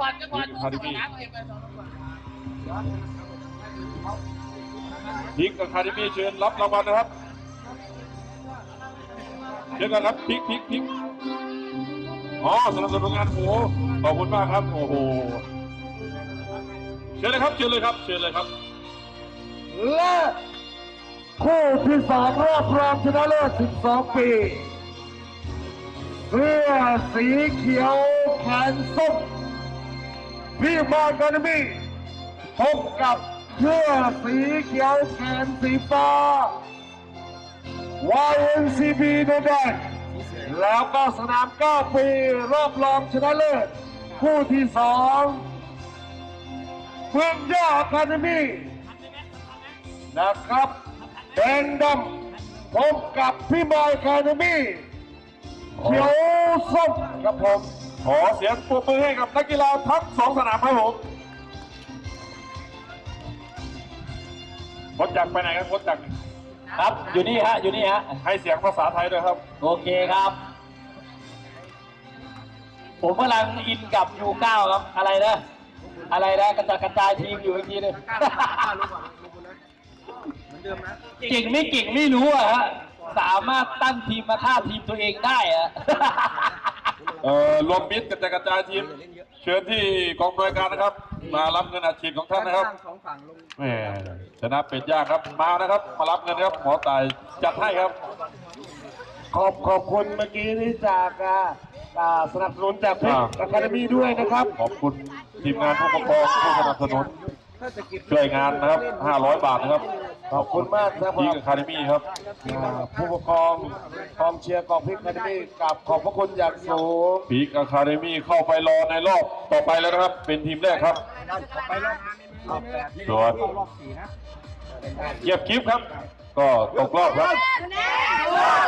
ก่อนจะก่อนคาร์ดิบี้น้ำเองไปสองก่อนพิกอะคาเดมี่เชิญรับรางวัลนะครับเชิญกันครับพิกพิกพิกอ๋อสนับสนุนงานโอ้โหขอบคุณมากครับโอ้โหเชิญเลยครับเชิญเลยครับเชิญเลยครับและคู่ที่สองรอบรองชนะเลิศ12 ปีเสื้อสีเขียวแขนส้ม พี่มานกันมีพบกับเสื้อสีเขียวแขนสีฟ้า YNCB นนแดงแล้วก็สนาม 9 ปี รอบรองชนะเลิศคู่ที่สองเมืองย่าคาเดมี่นะครับแดงดำพบกับพี่บอยคาเดมี่เขียวส้มครับผม ขอเสียงปรบมือให้กับนักกีฬาทั้งสองสนามครับผมโคดจักรไปไหนครับโคดจักรครับ อยู่นี่ฮะ อยู่นี่ฮะ ให้เสียงภาษาไทยด้วยครับ โอเคครับ ผมกำลังอินกับยูเก้าครับ อะไรนะ อะไรนะกระจายกระจายทีมอยู่อีกทีหนึงเก่งไม่เก่งไม่รู้อะฮะ สามารถตั้งทีมมาฆ่าทีมตัวเองได้อะเอ่อรวมมิตรกระจายกระจายทีม เชิญที่กองบริการนะครับ มารับเงินอัดฉีดของท่านนะครับแหมชนะเป็ดย่างครับมานะครับ มารับเงินครับหมอตายจัดให้ครับ ขอบขอบคุณเมื่อกี้นี้จากอ่าอ่าสนับสนุนจากเพชรอ่าอะคาเดมี่ด้วยนะครับ ขอบคุณทีมงานผู้ปกครองผู้สนับสนุนช่วยงานนะครับ 500 บาทนะครับ ขอบคุณมากนะครับพีกอะคาเดมี่ครับ อ่าผู้ปกครองกองเชียร์กองพริกคาเดมี่กับขอบพระคุณอย่างสูง พีกอะคาเดมี่เข้าไปรอในรอบต่อไปแล้วนะครับ เป็นทีมแรกครับส่วนเยียบกิฟครับ ก็ตกรอบครับ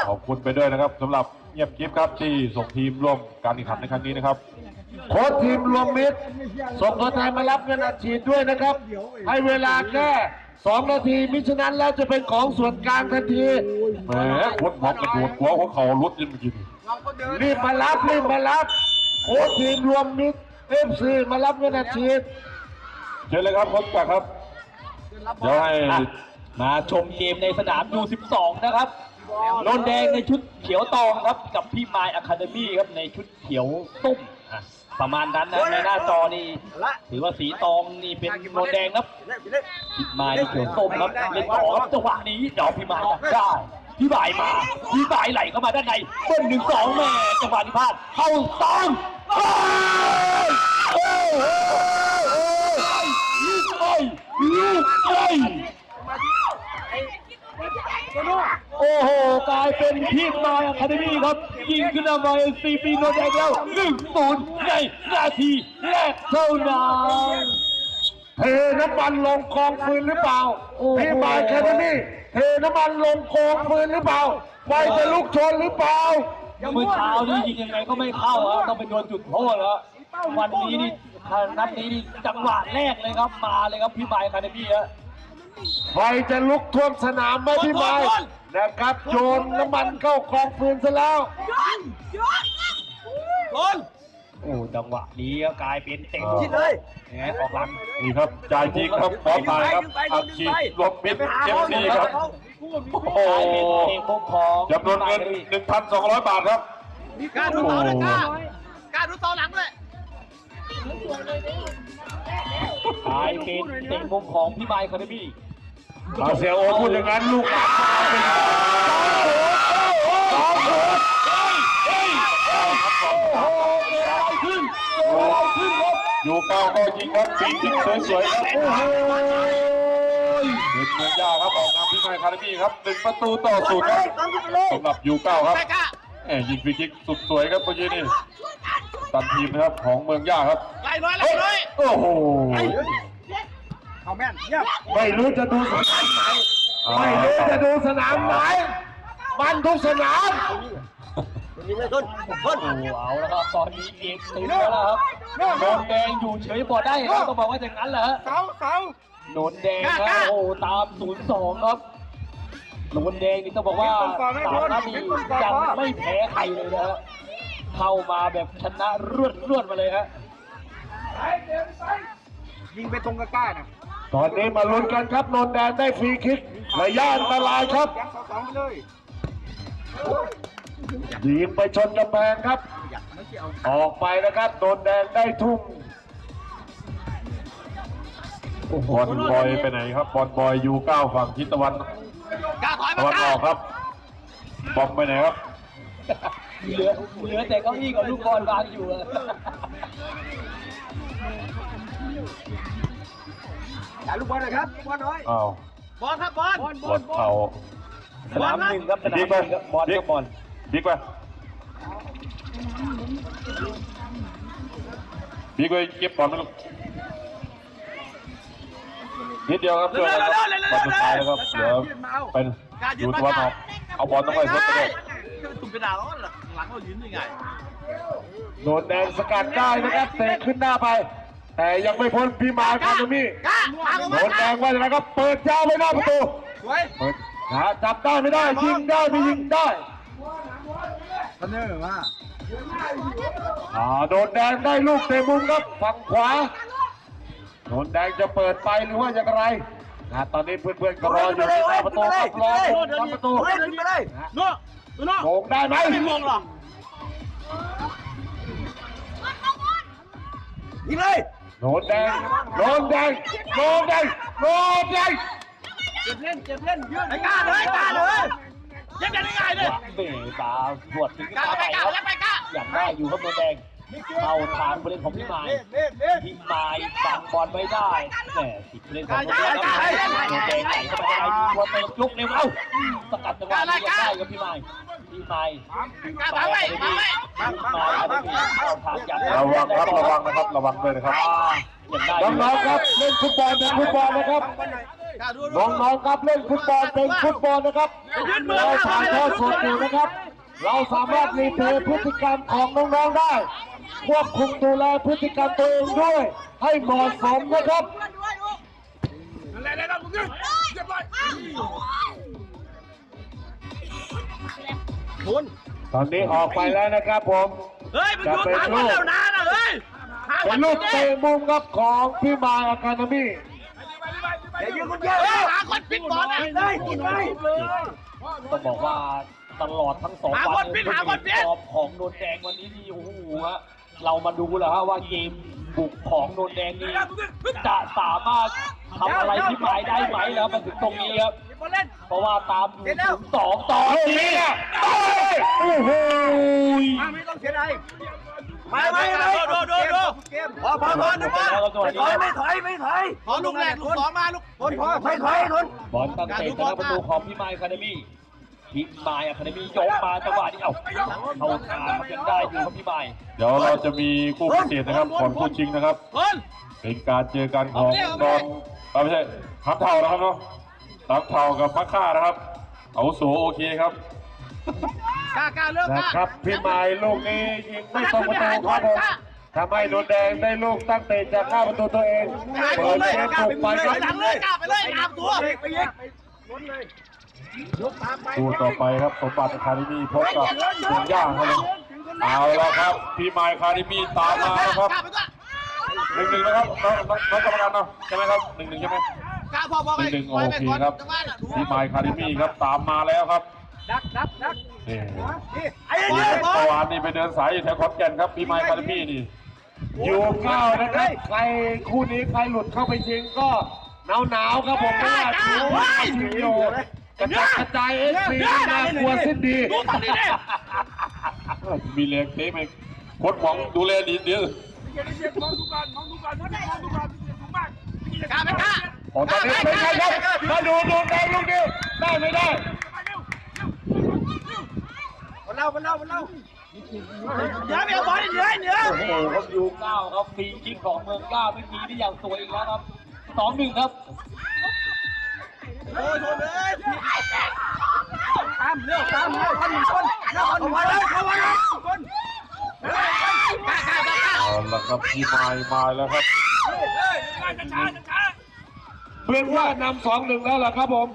ขอบคุณไปด้วยนะครับสำหรับเยียบกิฟครับที่ส่งทีมร่วมการแข่งขันในครั้งนี้นะครับ โค้ชทีมรวมมิตรส่งตัวแทนมารับเงินอัดฉีดด้วยนะครับ ให้เวลาแค่ สองนาทีมิฉะนั้นแล้วจะเป็นของส่วนกลางทันทีแหมคนหมอกกระโดดหัวของเขาลุดยินเมื่อกี้นี่รีบมารับรีบมารับโค้ชทีมรวมมิตรเอฟซีมารับเงินอัดฉีดเชิญเลยครับคนจักรครับเดี๋ยวให้อะมาชมเกมในสนาม U12 นะครับนนแดงในชุดเขียวตองครับ กับพี่มายอะคาเดมี่ครับในชุดเขียวส้มอะ ประมาณนั้นนะในหน้าจอนี่ถือว่าสีตองนี่เป็นนนแดงครับพี่มายนี่เขียวส้มครับเล่นต่อครับจังหวะนี้เดี๋ยวพี่มายดักได้พี่บายมาพี่บายไหลเข้ามาด้านในเบิ้ลหนึ่งสองแม่จังหวะนี้พลาดเข้าตองโอ้ยโอ้ยโอ้ยโอ้ยโอ้ย โอ้โห กลายเป็นทีมนอยอะคาเดมี่ครับ ยิงขึ้นนำมาซีปีโนแดงแล้วหนึ่งศูนย์ในนาทีแรกเท่านั้นเทน้ำมันลงกองฟืนหรือเปล่าโอ้โหพี่บายแคทนี่เทน้ำมันลงกองฟืนหรือเปล่าไฟจะลุกชนหรือเปล่าเมื่อเช้านี่ยิงยังไงก็ไม่เข้าครับต้องไปโดนจุดโทษแล้ววันนี้นี่นัดนี้นี่จังหวะแรกเลยครับมาเลยครับพี่บายคาเดมี่ฮะไฟจะลุกท่วมสนามไหมพี่บายโด นนะครับโยนน้ำมันเข้ากองฟืนซะแล้วโอ้จังหวะนี้ก็กลายเป็นเต็มอ่าที่เลยแหมออกหลังนี่ครับจ่ายจริงครับหมอตายครับอัดฉีดรวมมิตรเอฟซีครับโอ้กลายเป็นโหเอกพงของจำนวนเงิน1,200บาทครับกล้าดูต่อเลยกล้ากล้าดูต่อหลังเลยกลายเป็นเต็มพงของพี่บายคาเดมี่ เอาเสียโอพูดอย่างนั้นลูกหลานสองหัวอยู่เก้าก็ยิงครับปีทิ้งสวยๆครับโอ้โหเป็นเมืองย่าครับออกนำพี่ไมค์คาร์บี้ครับหนึ่งประตูต่อศูนย์ครับสำหรับยูเก้าครับใช่กล้าแหมยิงฟรีคิกสุดสวยครับเมื่อกี้นี่ตันทีมนะครับของเมืองย่าครับไล่น้อยไล่น้อยโอ้โห ไม่รู้จะดูสนามไหนไม่รู้จะดูสนามไหนมันทุกสนามโอ้เอาแล้วครับตอนนี้เกมติดแล้วนะครับโดนแดงอยู่เฉยบอได้ครับก็บอกว่าอย่างนั้นแหละฮะเสาเสาโดนแดงครับโอ้ตามศูนย์สองครับโดนแดงนี่ต้องบอกว่าสามนัดนี้ยังไม่แพ้ใครเลยนะฮะเข้ามาแบบชนะรวดรวดๆมาเลยฮะยิงไปตรงกระก้าน่ะ ตอนนี้มาลุ้นกันครับนนแดนได้ฟรีคิกระยะอันตรายครับยิงไปชนกำแพงครับ ออกไปนะครับนนแดงได้ทุ่มบอลบอยไปไหนครับบอลบอยยูเก้าฝั่งทิศตะวันตะวันออกครับบอมไปไหนครับเหลือเหลือแต่เก้าอี้กับลูกบอลวางอยู่ อะอย่าลูกบอลเลยครับลูกบอลน้อยอ้าวบอลครับบอลบอลเข่าสนามหนึ่งครับสนามหบิ๊นึ่กไปงครับบอลกับบอลบิ๊กไปบิ๊กไปเก็บบอลไหมลูกนิดเดียวครับเพื่อนครับบอลสุดท้ายแล้วครับเหลือเป็นอยู่ตะวันออกเอาบอลต้องไปพุทธไปด้วยตุ่มกระดาษแล้วหลังเรายืนยังไงนนท์แดงสกัดได้นะครับเตะขึ้นหน้าไป แต่ยังไม่พ้นพี่มาคาโนมี่กล้าทางนมานท์แดงว่าอย่างไรครับเปิดยาวไปหน้าประตูสวยเปิดนะจับได้ไม่ได้ยิงได้ไม่ยิงได้เสนอมาอ่าโดนแดงได้ลูกเตะมุมครับฝั่งขวาโดนแดงจะเปิดไปหรือว่าอย่างไรนะตอนนี้เพื่อนๆก็รออยู่ที่หน้าประตูครับรออยู่หน้าประตูเดินไปเลยโน่โน่โมงได้ไหมไม่มองหรอกยิงเลย โดนแดงโดนแดงโดนแดงโดนแดงเจ็บเล่นเจ็บเล่นยืดไอ้กล้าเลยกล้าเลยยังกันง่ายเลยเตะตาบวดถึงกล้าตาไปไปกล้าครับแล้วไปกล้าอยากได้อยู่ครับโดนแดงเข้าทางผู้เล่นของพี่มายพี่มายฟังบอลไม่ได้แหมติดผู้เล่นของโดนแดงครับโดนแดงไหลเข้าไปได้ตัวเติมลุกเร็วเอ้าสกัดจังหวะนี้ยังได้ครับพี่มายพี่มายพี่มายพี่มายพี่มายเข้าทางอยากได้ระวังครับระวังนะครับระวังด้วยนะครับอยากได้น้องๆครับเล่นฟุตบอลเป็นฟุตบอลนะครับน้องๆครับเล่นฟุตบอลเป็นฟุตบอลนะครับเราถ่ายทอดสดอยู่นะครับ เราสามารถรีเพลย์พฤติกรรมของน้องๆได้ ควบคุมดูแลพฤติกรรมตัวเองด้วย ให้เหมาะสมนะครับ ตอนนี้ออกไปแล้วนะครับผม เฮ้ยมึงดูทางมันแล้วนะนะเฮ้ยเป็นลูกเตะมุมครับของพี่มายอาคาเดมี่อย่ายืนคนเดียวหาคนปิดบอลนะเลยกินเลยต้องบอกว่าตลอดทั้งสองหาวันคนปิดหาคนปิดฟอร์มของโดนแดงวันนี้นี่โอ้โหฮะเรามาดูแล้วฮะว่าเกมบุกของโดนแดงนี่จะสามารถทำอะไรที่หมายได้ไหมแล้วมาถึงตรงนี้ครับ บอลเล่น เพราะว่าตามอยู่ถึงสองต่อเอานี้นี้อะโอ้โหไม่ต้องเสียดายไม่ไม่ไม่ดูดูดูพอพอพอนะพอถอยไม่ถอยไม่ถอยพอลูกแรกลูกสองมาลูกคนพอไม่ถอยคนบอลตั้งเตะชนะประตูของพี่ไมค์คาเดมี่พี่ไมค์อะคาเดมี่ยกมาจังหวะนี้เอ้าเข้าทางยังได้อยู่ครับพี่ไมค์เดี๋ยวเราจะมีคู่พิเศษนะครับก่อนคู่ชิงนะครับ คน เป็นการเจอกันของนอนเอาไม่ใช่ทับเท่านะครับเนาะ ทับเท่ากับพักค่านะครับ เอาโสโอเคครับกล้ากล้าเลิกกนะล้าครับพี่มายลูกนี้ยิงไม่ตรงประตูครับผมทำให้โดนแดงได้ลูกตั้งเตะจากหน้าประตูตัวเองหายเปิตัวดเลยเกมกล้าบุไปกไปเลยครับหลังเลยกล้าไปเลยตามตัวไปยิงคู่ต่อไปครับสมบัติคาริมีพบกับคุณย่าครับผมเอาละครับพี่ไมค์คาริมีตามมานะครับกล้าไปก่อนหนึ่งหนึ่งนะครับน้องน้องน้องกรรมการเนาะใช่ไหมครับหนึ่งหนึ่งใช่ไหม กล้าพอพอหไปนึ่งหนึ่งโอไปเคก่อนครับจังหวะน่ะดูพี่ไมค์คาริมีครับตามมาแล้วครับดักดักดักนี่ไอ้เหี้ยบอเมื่ลอวานนี่ไปเดินสายอยู่แถวขอนแก่นครับพี่ไมค์คาริมีนี่อยู่เก้านะครับใครคู่นี้ใครหลุดเข้าไปยิงก็หนาวหนาวๆครับผมไม่ว่าชิวว่าชิวอยู่กระจายกระจายเอสซีน่ากลัวสิ้นดีดูตอนนี้เนี่ยมีแรงเตะไหมโค้ชหวังดูแลดีเดียวกล้าไปกล้าโอ้ตอน นี้เป็นไงครับมาดูดูได้ลูกนี้ได้ไม่ได้บอลเล่าบอลเล่าบอลเล่าเหนือเมียบอลเหนือเหนือโอ้โหครับยูเก้าครับฟรีคิกของเมืองเก้าเมื่อกี้นี่อย่างสวยอีกแล้วครับสองหนึ่งครับโอ้ยโดนเลยตามเร็วตามเร็วคนหนึ่งคนเร็วคนหนึ่งคนเร็วคนหนึ่งคนกล้ากล้ากล้าเอาละครับพี่ไมค์มาแล้วครับ เพื่อนว่านำสองหนึ่งแล้วล่ะครับผม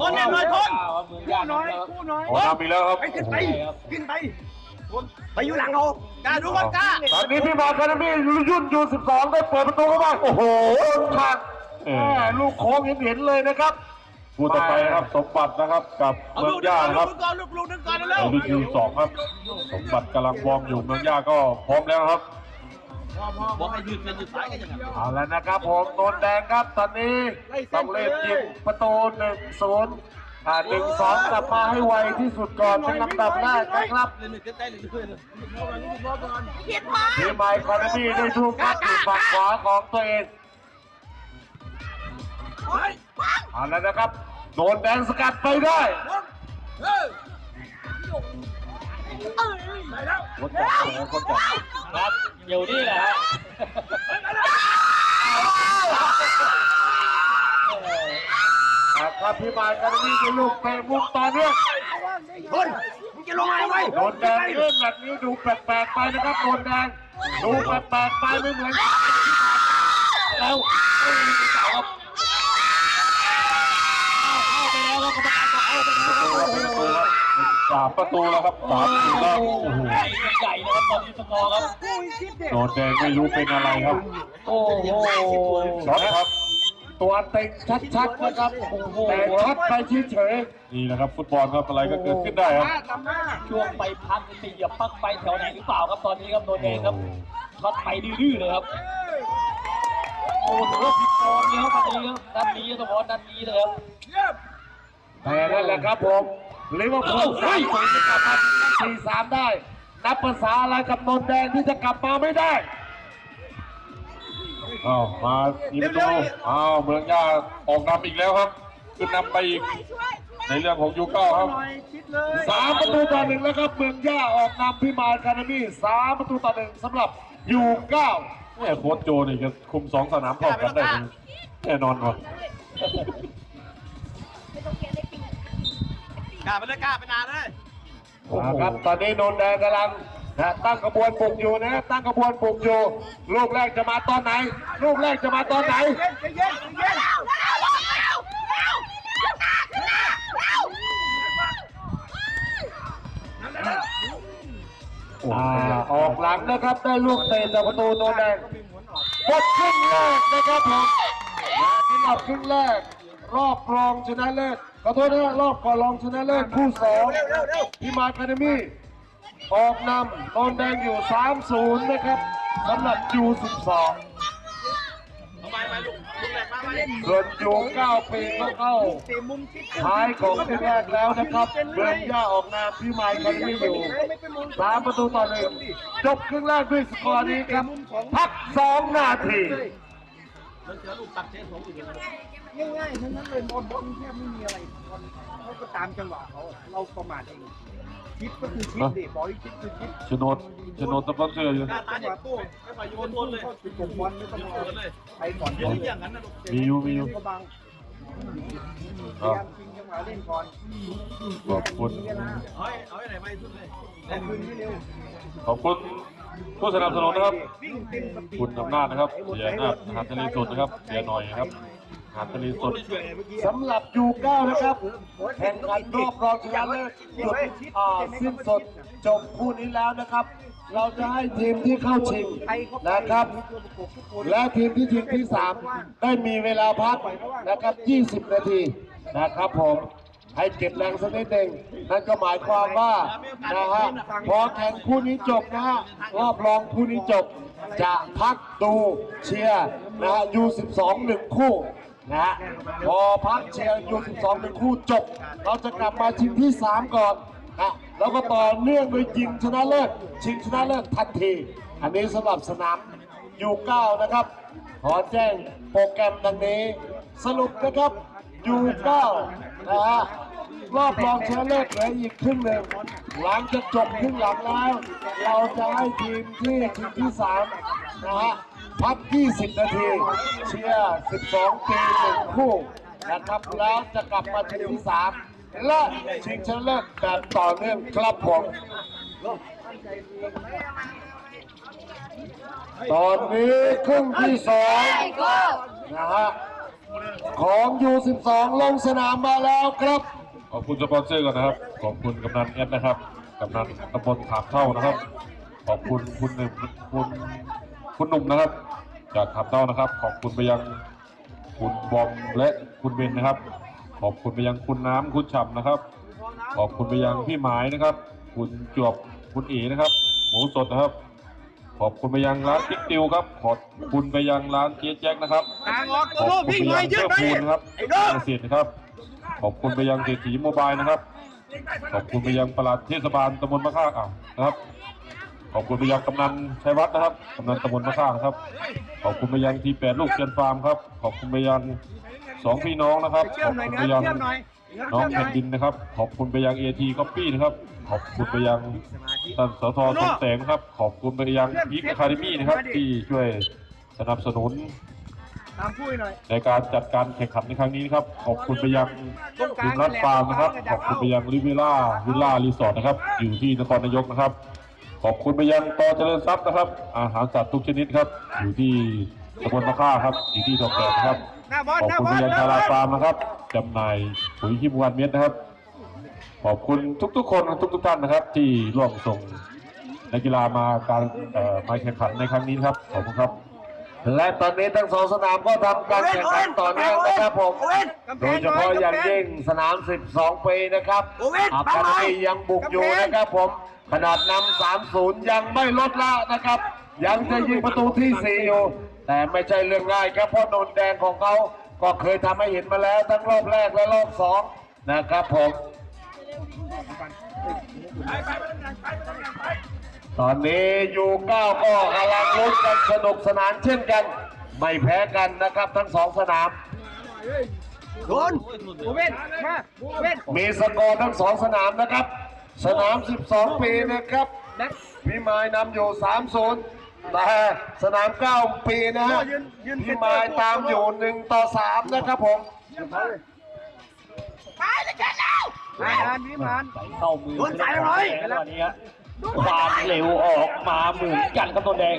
คนหนึ่งเลยคนเมืองย่าน้อยคู่น้อยขอนำอีกแล้วครับไปขึ้นไปขึ้นไปไปอยู่หลังเขากล้าดูก่อนกล้าตอนนี้พี่มาคาร์มี่ยุ่นยูสิบสองได้เปิดประตูเข้ามาโอ้โหขาดเอแม่อลูกโค้งเห็นเห็นๆเลยนะครับคู่ต่อไปนะครับสมบัตินะครับกับเอาเมืลูองกนึงย่าก่อนนะคลูรับกนึงก่อนลูกลูกนึงก่อนเร็ในวรุ่นยูสองครับ สมบัติกำลังวอร์มอยู่เมืองย่าก็พร้อมแล้วครับ บอกให้ยืดเส้นยืดสายกันอย่างนั้นเอาแล้วนะครับผมโดนแดงครับตอนนี้ต้องเล่นยิงประตูหนึ่งศูนย์อ่าหนึ่งสองกลับมาให้ไวที่สุดก่อนเป็นลำดับแรกนะครับเล่นเต้นเต้นเรื่อยๆเลยทีมไมค์คาร์มี่ได้ทุกครับอยู่ฝั่งขวาของตัวเองเอาแล้วนะครับ โดนแดงสกัดไปได้ รถจักรนะรถจักรครับเดี๋ยวนี้แหละฮะนะครับพี่ไมค์คาร์มี่ได้ลูกเตะมุมต่อเนื่องเฮ้ยมึงจะลงมาทำไมโดนแดงเล่นแบบนี้ดูแปลกๆไปนะครับโดนแดงดูแปลกๆไปไม่เหมือนแล้วเอ้ยเก่าครับเข้าไปแล้วครับกรรมการบอกเข้าไปแล้วครับ สามประตูแล้วครับสามประตูแล้วโอ้โหใหญ่ใหญ่นะครับตอนนี้สกอร์ครับโดนแดงไม่รู้เป็นอะไรครับ โอ้โหช็อตครับ ตัวเต็งชัดๆนะครับแต่ชัดไปเฉยนี่นะครับ ฟุตบอลครับอะไรก็เกิดขึ้นได้ครับช่วงไปพักตีอย่าปักไปแถวไหนหรือเปล่าครับตอนนี้ครับโดนเองครับช็อตไปดื้อๆเลยครับโอ้โหผิดฟอร์มเนี่ยครับตอนนี้ครับนัดนี้ต้องบอกว่านัดนี้เลยครับๆแต่นั่นแหละครับผม ลิเวอร์พูลสามศูนย์จะกลับมาสี่สามได้ นับภาษาอะไรกับนนแดงที่จะกลับมาไม่ได้อ้าวมาอีกประตูอ้าวเมืองย่าออกนำอีกแล้วครับขึ้นนำไปอีกในเรื่องของยูเก้าครับสามประตูต่อหนึ่งแล้วครับเมืองย่าออกนำพิมายคาร์มี่สามประตูต่อหนึ่งสำหรับยูเก้าแม่โค้ชโจนี่จะคุมสองสนามพร้อมกันได้ไหมแน่นอนว่ะ กล้าไปเลยกล้าไปนานเลยนะครับตอนนี้นนแดงกำลังนะตั้งกระบวนปลุกอยู่นะตั้งกระบวนปลุกอยู่ลูกแรกจะมาตอนไหน ลูกแรกจะมาตอนไหนอ่าออกหลังนะครับได้ลูกเตะจากประตูโนนแดงหมดครึ่งแรกนะครับผมและที่รอบครึ่งแรกรอบรองชนะเลิศ ขอโทษนะรอบก่อนรองชนะเลิศคู่สองที่มาคาเดมี่ออกนำโนนแดงอยู่ 3-0 นะครับสำหรับยู12เอาไปไปลูกลูกแรกมาไปส่วนยู9ปีก็เข้าเตะมุมทิศท้ายของครึ่งแรกแล้วนะครับเบืองย่าออกนามพี่ไมค์คาเดมี่อยู่สามประตูต่อหนึ่งจบครึ่งแรกด้วยสกอร์นี้ครับ พักสองนาที มันเจอลูกตัดเส้นผมอีกแล้วง่ายๆทั้งนั้นเลยบอลบอลแทบไม่มีอะไรบอลเขาก็ตามจังหวะเขาเราประมาทเองคิดก็คือคิดดิบอลที่คิดคือคิดโฉนดโฉนดสปอนเซอร์อยู่กล้าตาเนี่ยตู้ไม่ปล่อยโยนต้นเลยเข้าจุดกบอลไม่ต้องโยเอานเลยไปก่อนเดี๋ยวอย่างนั้นนะลูกมีอยู่มีอยู่ก็บังพยายามชิงจังหวะเล่นก่อนขอบคุณเวลาเอาให้เอาให้ไหนไปสุดเลยแต่คืนที่เร็วขอบคุณ ผู้สนับสนุนนะครับ คุณอำนาจนะครับเสียหน้าหาดทะเลสดนะครับเสียหน่อยครับหาดทะเลสดสำหรับยูเก้านะครับแข่งขันรอบรองชนะเลิศหยุดอ่าสิ้นสดจบคู่นี้แล้วนะครับ เราจะให้ทีมที่เข้าชิงนะครับ และทีมที่ชิงที่ 3 ได้มีเวลาพักนะครับ 20 นาทีนะครับผม ให้เก็บแรงสักนิดหนึ่งนั่นก็หมายความว่านะฮะพอแข่งคู่นี้จบนะฮะรอบรองคู่นี้จบ จะพักดูเชียร์นะฮะ U12 หนึ่งคู่นะฮะพอพักเชียร์ U12 หนึ่งคู่จบ เราจะกลับมาชิงที่ 3 ก่อนนะแล้วก็ต่อเนื่องโดยยิงชนะเลิศชิงชนะเลิศทันที อันนี้สำหรับสนามยูเก้านะครับ ขอแจ้งโปรแกรมดังนี้ สรุปนะครับยูเก้า นะฮะรอบรองชนะเลิศเหลืออีกครึ่งหนึ่งหลังจากจบครึ่งหลังแล้ว เราจะให้ทีมที่ชิงที่สามนะฮะพัก 20 นาที เชียร์ 12 ปีหนึ่งคู่นะครับแล้วจะกลับมาชิงที่สามและชิงชนะเลิศแบบต่อเนื่องครับผมตอนนี้ครึ่งที่สองนะฮะ ของ U12 ลงสนามมาแล้วครับ ขอบคุณสปอนเซอร์ก่อนนะครับ ขอบคุณกำนันเอสนะครับกำนันตำบลขามเท่านะครับ ขอบคุณคุณหนุ่มคุณคุณหนุ่มนะครับจากขามเท่านะครับ ขอบคุณไปยังคุณบอมและคุณเบนนะครับ ขอบคุณไปยังคุณน้ำคุณฉ่ำนะครับ ขอบคุณไปยังพี่หมายนะครับ คุณจวบคุณเอ๋นะครับ หมูสดนะครับ ขอบคุณไปยังร้านติ๊กติวครับ ขอบคุณไปยังร้านเจ๊แจ็คนะครับกลางออกขอบตัวคุณพี่ไปหน่อยัยงยืเชื่ดอไปพูนนะครับไอ้น้องเกษตรนะครับ ขอบคุณไปยังเศรษฐีโมบายนะครับ ขอบคุณไปยังปลัดเทศบาลตำบลมะค่าอ่าวนะครับ ขอบคุณไปยังกำนันชัยวัฒน์นะครับ กำนันตำบลมะค่านะครับ ขอบคุณไปยังทีแปดลูกเชียนฟาร์มครับ ขอบคุณไปยังสองพี่น้องนะครับเชื่ขออมบหน่อยคุณเนื้ไปอยังเชื่อมห น่อยน้องแผ่นดินนะครับ ขอบคุณไปยังเอทีก๊อปปี้นะครับ ขอบคุณไปยังสมาธิท่านสทสมแสงนะครับ ขอบคุณไปยังพีคอะคาเดมี่นะครับ ที่ช่วยสนับสนุนตามพูดหน่อยในการจัดการแข่งขันในครั้งนี้นะครับ ขอบคุณไปยังตรงกลาคุงณรัฐฟาร์มนะครับ ขอบคุณไปยังริเวล่าวิลล่ารีสอร์ทนะครับ อยู่ที่นครนายกนะครับ ขอบคุณไปยังตอเจริญทรัพย์นะครับ อาหารสัตว์ทุกชนิดครับ อยู่ที่ตำบลมะค่าครับ อยู่ที่ทองแดงนะครับ หน้าบอลขอบหน้าคุณบอไปลยังหน้าทาบอราลฟาร์มนะครับจำหน่ายปุ๋ยขี้มวันเม็ดนะครับ ขอบคุณทุกๆคนทุกๆท่านนะครับ ที่ร่วมส่งนักกีฬามาการเอ่อมาแข่งขันในครั้งนี้นะครับขอบคุณครับ และตอนนี้ทั้งสองสนามก็ทำการแข่งขันต่อเนื่องนะครับผม โดยเฉพาะอย่างยิ่งสนาม 12 ปีนะครับอาคาเดมียังบุกอยู่นะครับผม ขนาดนำ 3-0 ยังไม่ลดละนะครับ ยังจะยิงประตูที่ 4 อยู่ แต่ไม่ใช่เรื่องง่ายครับเพราะโดนแดงของเขาก็เคยทำให้เห็นมาแล้วทั้งรอบแรกและรอบสองนะครับผมตอนนี้ยูเก้าก็กำลังลุ้นกันสนุกสนานเช่นกัน ไม่แพ้กันนะครับทั้งสองสนามโดนโอเว่นมาโอเว่นมีสกอร์ทั้งสองสนามนะครับ สนาม 12 ปีนะครับแบ็คพี่มายนำอยู่3-0 แต่สนาม9ปีนะฮะยืนยืนพี่มายตามอยู่1ต่อ3นะครับผมมางานนี้มันใส่เข้ามือโดนใจเลยแล้วตอนนี้ฮะความเร็วออกมาเหมือนกันครับโดนแดง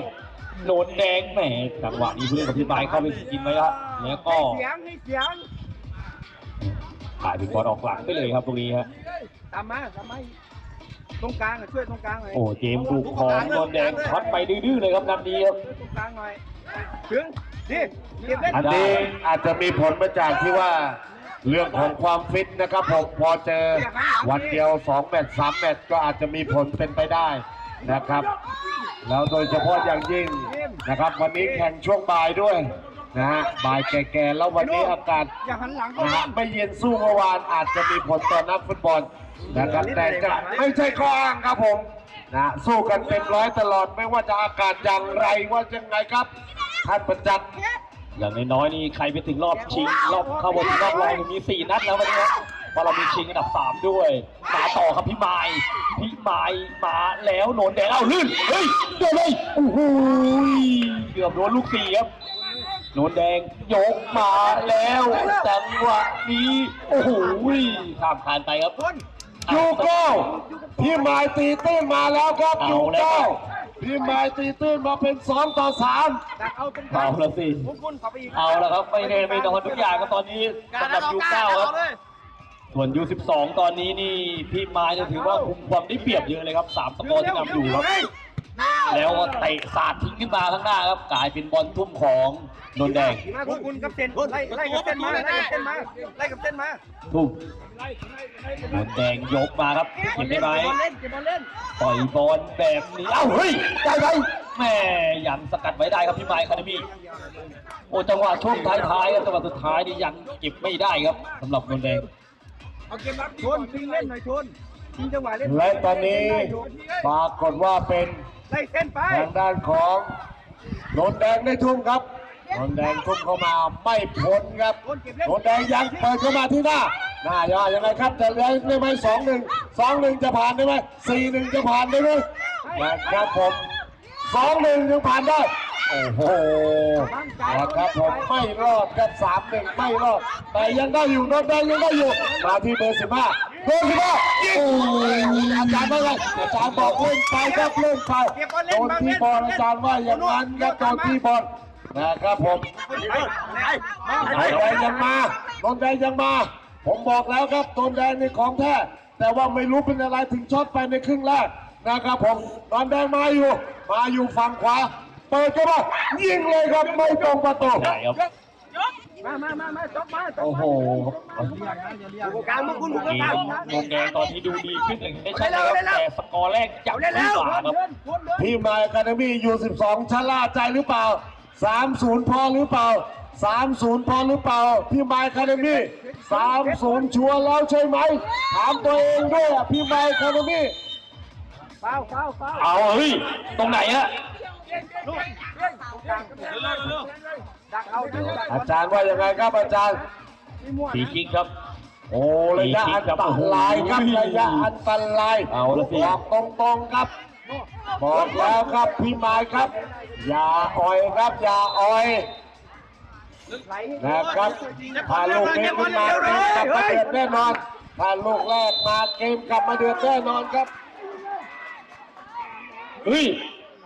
โดนแดงแหมจังหวะนี้ผู้เล่นกับพี่บายเข้าไปกินไว้ละแล้วก็เสียงให้เสียงถ่ายเป็นบอลออกหลังไปเลยครับตรงนี้ฮะตามมาตามมา ตรงกลางอะช่วยตรงกลางหน่อยโอ้เจมส์บุกของโดนแดงช็อตไปดื้อๆเลยครับนัดนี้ครับ ตรงกลางหน่อยถึงดิเก็บเล่นอันนี้อาจจะมีผลมาจากที่ว่า เรื่องของความฟิตนะครับผมพอเจอวันเดียว2แมตช์3แมตช์ก็อาจจะมีผลเป็นไปได้นะครับ แล้วโดยเฉพาะอย่างยิ่งนะครับ วันนี้แข่งช่วงบ่ายด้วยนะฮะบ่ายแก่ๆแล้ววันนี้อากาศอย่าหันหลังเข้านะมาฮะไม่เย็นสู้เมื่อวานอาจจะมีผลต่อนักฟุตบอล นะครับแต่จะไม่ใช่ข้ออ้างครับผมนะสู้กันเต็มร้อยตลอดไม่ว่าจะอากาศอย่างไรว่ายังไงครับท่านประจักษ์อย่างน้อยๆนี่ใครไปถึงรอบชิงรอบเข้าบนรอบรองมีสี่นัดแล้ววันนี้ครับเพราะเรามีชิงอันดับสามด้วยมาต่อครับพี่ไม้พี่ไม้มาแล้วโหนนแดงเอ้าลื่นเฮ้ยโดนเลยโอ้โหเกือบโดนลูกสี่ครับโหนนแดงยกมาแล้วจังหวะนี้โอ้โหข้ามผ่านไปครับคน ยูเก้าพี่หมายตีตื้นมาแล้วครับเอายูแล้วเก้าพี่หมายตีตื้นมาเป็นสองต่อสามดักเอาตรงกลาเอางละสิพวกคุณเข้าไปอีกเอาละครับไม่แน่ไม่นอนทุกอย่างครับตอนนี้สำหรับยูเก้าครับส่วนยู12ตอนนี้นี่พี่ไม้เนี่ยถือว่าคุมความได้เปรียบเยอะเลยครับสามสกอร์ที่นำอยู่ครับ แล้วก็เตะสาดทิ้งขึ้นมาข้างหน้าครับกลายเป็นบอลทุ่มของนนแดงพวกคุณกับเส้นไล่ไล่กับเส้นมาไล่กับเส้นมาไล่กับเส้นมาทุ่มนนแดงยกมาครับเก็บได้ไหมบอลเล่นเก็บบอลเล่นปล่อยบอลแบบนี้เอ้าเฮ้ยได้ไหมแม่ยังสกัดไว้ได้ครับพี่ไม้คาเดมี่โอ้จังหวะช่วงท้ายๆครับจังหวะสุดท้ายนี่ยังเก็บไม่ได้ครับสำหรับนนแดงชนชิงเล่นหน่อยชนชิงจังหวะเล่นและตอนนี้ปรากฏว่าเป็น ไล่เส้นไป ทางด้านของโดนแดงได้ทุ่มครับโดนแดงทุ่มเข้ามาไม่พ้นครับคนเก็บเล่นโดนแดงยังเปิดเข้ามาที่หน้าหน้ายอยังไงครับจะได้ได้ไหมสองหนึ่งสองหนึ่งจะผ่านได้ไหมสี่หนึ่งจะผ่านได้ไหมนะครับผม สองหนึ่งยังผ่านได้ โอ้โหนะครับผมไม่รอดครับสามหนึ่งไม่รอด แต่ยังได้อยู่โดนแดงยังได้อยู่ มาที่เบอร์สิบห้าเบอร์สิบห้าโอ้ยอาจารย์ว่าไงอาจารย์บอกเล่นไปครับเล่นไปโดนที่บอลอาจารย์ว่าอย่างนั้นครับโดนที่บอลนะครับผมไปไปมาโดนแดงยังมาโดนแดงยังมา ผมบอกแล้วครับโดนแดงนี่ของแท้แต่ว่าไม่รู้เป็นอะไรถึงช็อตไปในครึ่งแรก นะครับผมนอนแดงมาอยู่ มาอยู่ฝั่งขวา เปิดก็มายิงเลยครับไม่ตรงประตูใช่ครับมามามามาจบมาจบโอ้โหกลางมาคุณคุณเกกลางมนนแดงตอนนี้ดูดีขึ้นเลยได้ใช่ไหมครับแต่สกอร์แรกจับเล่นที่แล้วขวาครับเดินวนเดินทีมนายคาเดมี่ยู12ชะล่าใจหรือเปล่า 3-0 พอหรือเปล่า 3-0 พอหรือเปล่า พี่มายคาเดมี่3-0 ชัวร์แล้วใช่ไหม ถามตัวเองด้วยอะพี่มายคาเดมี่ เฝ้าเฝ้าเฝ้าเอาเฮ้ย ตรงไหนอะลูกเล่นตรงกลางดักเอาดักอาจารย์ว่ายังไงครับอาจารย์นี่มั่วสีจิกครับ โอ้ระยะอันตรายครับระยะอันตรายเอาละสิบอกตรงๆครับบอกแล้วครับพี่มายครับ อย่าอ่อยครับอย่าอ่อยไหลให้นะครับถ้าลูกนี้ขึ้นมาเกมกลับมาเดือดแน่นอนถ้าลูกแรกมาเกมกลับมาเดือดแน่นอนครับ เฮ้ย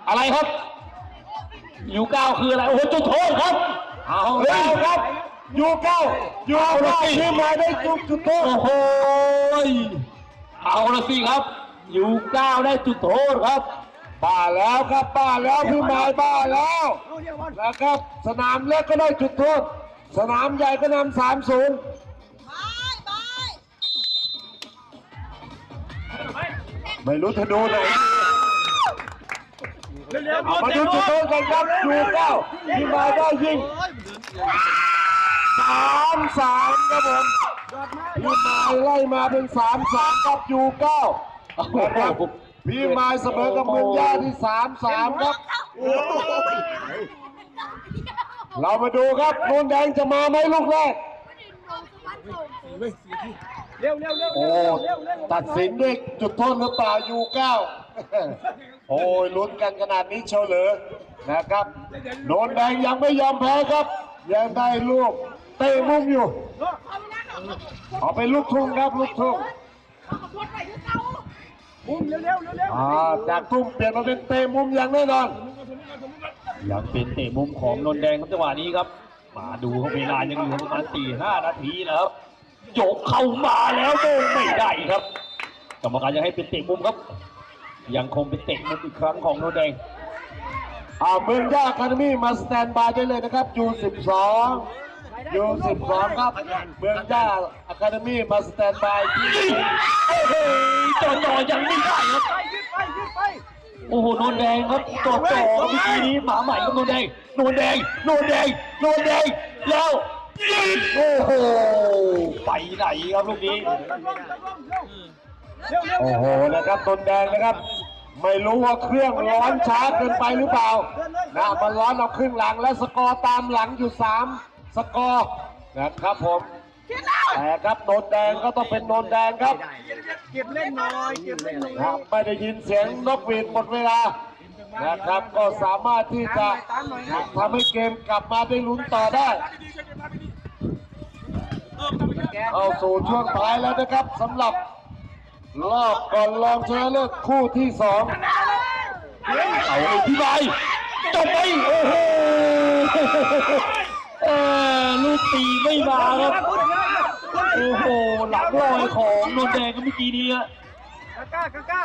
อะไรครับยูเก้าคืออะไร โอ้โหจุดโทษครับ เอาแล้วครับยูเก้ายูเก้าที่มาได้จุดจุดโทษ โอ้โหยเอาละสิครับยูเก้าได้จุดโทษครับบ้าแล้วครับบ้าแล้วพี่มายบ้าแล้วลูกเดียวบอลนะครับ สนามเล็กก็ได้จุดโทษ สนามใหญ่ก็นำสามศูนย์ไม่รู้จะดูไหนเอา มาดูจุดโทษกันครับยูเก้าพี่มายได้ยิงสามสามครับผมพี่มายไล่มาเป็นสามสามครับยูเก้านะครับพี่มายเสมอกับเมืองย่าที่สามสามครับ เรามาดูครับนูนแดงจะมาไหมลูกแรกเร็วเร็วเร็วโอ้เร็วเร็วตัดสินด้วยจุดโทษหรือเปล่ายูเก้า โอ้ยลุ้นกันขนาดนี้เฉลยนะครับโนนแดงยังไม่ยอมแพ้ครับ ยังได้ลูกเตะมุมอยู่เอาไปลูกทุ่งครับลูกทุ่งมุมเร็วเร็วเร็วเร็วอ่าจากทุ่งเปลี่ยนมาเป็นเตะมุมอย่างแน่นอนยังเป็นเตะมุมของนนแดงครับจังหวะนี้ครับ มาดูครับเวลายังเหลือประมาณสี่ห้านาทีนะครับโจกเข้ามาแล้วโมงไม่ได้ครับกรรมการยังให้เป็นเตะมุมครับ ยังคงเป็นเตะมุมอีกครั้งของนนแดงอ่าเมืองย่าคาเดมี่มาสแตนบายได้เลยนะครับยูสิบสองยูสิบสองครับเมืองย่าอะคาเดมี่มาสแตนบายที่โอ้โหจอจอยังไม่ได้ครับไปยืดไปยืดไปโอ้โหนนแดงครับจอจอครับเมื่อกี้นี้หมาใหม่ครับนนแดงนนแดงนนแดงนนแดงแล้วโอ้โหไปไหนครับลูกนี้ ตะลงตะลงเร็วเร็วเร็วโอ้โหนะครับตนแดงนะครับ ไม่รู้ว่าเครื่องร้อนช้าเกินไปหรือเปล่านะมันร้อนเอาครึ่งหลังและสกอร์ตามหลังอยู่สามสกอร์นะครับผมแต่ครับโนนแดงก็ต้องเป็นโนนแดงครับเก็บเล่นหน่อยเก็บเล่นหน่อยครับไม่ได้ยินเสียงนกหวีดหมดเวลานะครับก็สามารถที่จะทำให้เกมกลับมาได้ลุ้นต่อได้เข้าสู่ช่วงท้ายแล้วนะครับสำหรับ รอบก่อนรองชนะเลิศคู่ที่สองเอาเลยพี่ใบจบไปโอ้โหเออลูกตีไม่มาครับโอ้โหหลังลอยของนนแดงก็เมื่อกี้นี้อะกาก้ากาก้า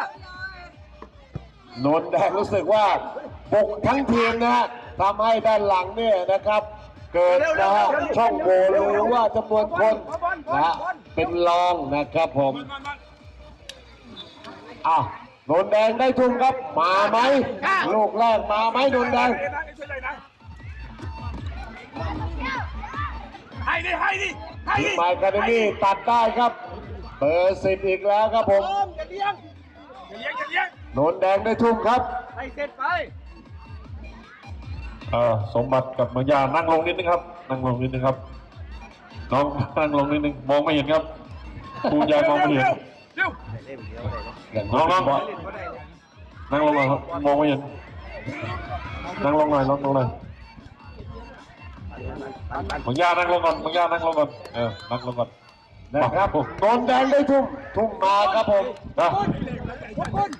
นนแดงรู้สึกว่าบุกทั้งทีมนะฮะทำให้ด้านหลังเนี่ยนะครับ เกิดนะฮะช่องโหว่หรือว่าจำนวนคนนะฮะเป็นรองนะครับผม อ้าวนนแดงได้ทุ่มครับ มาไหมลูกแรกมาไหมนนแดงให้ดิให้ดิให้ทีดิมไมค์คาเดมี่ตัดได้ครับเบอร์สิบอีกแล้วครับผมโอมจะเลี้ยงอย่าเลี้ยงอย่าเลี้ยงนนแดงได้ทุ่มครับให้เสร็จไปเออสมบัติกับเมืองยานั่งลงนิดนึงครับ นั่งลงนิดนึงครับน้องนั่งลงนิดนึงมองไม่เห็นครับคุณยายมองไม่เห็น เร็วน้องน้องเล่นก็ได้เลยนั่งลงหน่อยครับมองไม่เห็นนั่งลงหน่อยนั่งลงหน่อยเมืองยานั่งลงก่อนเมืองยานั่งลงก่อนเออนั่งลงก่อนนะครับนนแดงได้ทุ่มทุ่มมาครับผมนะวุ้นวุ้น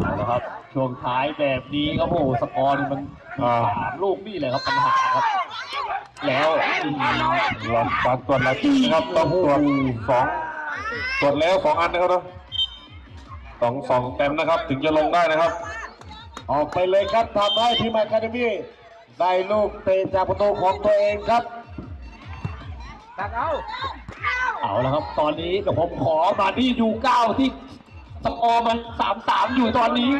เอาละครับช่วงท้ายแบบนี้ครับโอ้โหสกอร์นี่มันอ่า สามลูกนี่เลยครับปัญหาครับ แล้วอืมลองฟังตรวจรายชื่อนะครับต้องตรวจสองตรวจแล้วสองอันนะครับเนอะสองสองเต็มนะครับ ถึงจะลงได้นะครับ ออกไปเลยครับทำให้ทีมอะคาเดมี่ได้ลูกเตะจากประตูของตัวเองครับตักเอาเอาแล้วครับ ตอนนี้กับผมขอมาที่ยูเก้าที่สกอร์มันสามสามอยู่ตอนนี้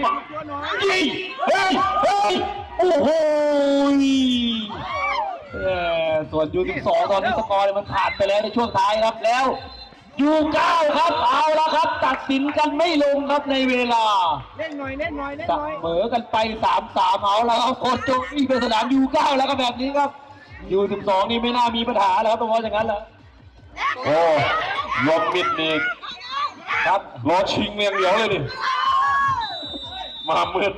ยิงเฮ้ยเฮ้ย โอ้โหเอ่อส่วนยูสิบสองตอนนี้สกอร์เนี่ยมันขาดไปแล้วในช่วงท้ายครับแล้วยูเก้าครับเอาแล้วครับ ตัดสินกันไม่ลงครับในเวลาเล่นหน่อยเล่นหน่อยเล่นเสหน่อยมอกันไปสามสามเอาแล้วครับโคตรโจอีเป็นสนามยูเก้าแล้วก็แบบนี้ครับยูสิบสองนี่ไม่น่ามีปัญหาแล้วครับเพราะว่าอย่างนั้นแหละโอ้ลมมิดนี่ครับรอชิงเรียงเดียวเลยดิมามืด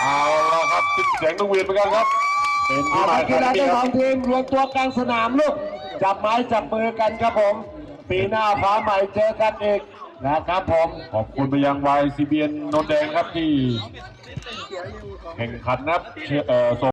เอาแล้วครับติดเสียงนกหวีดเหมือนกันครับเป็นที่อาหมายกีฬาคทั้งรัสองทีมรวมตัวกลางสนามลูกจับไม้จับมือกันครับผม ปีหน้าฟ้าใหม่เจอกันอีกนะครับผม ขอบคุณไปยังวายซีเบียนนนท์แดงครับที่แข่งขันนะครับเชื่อเอ่อ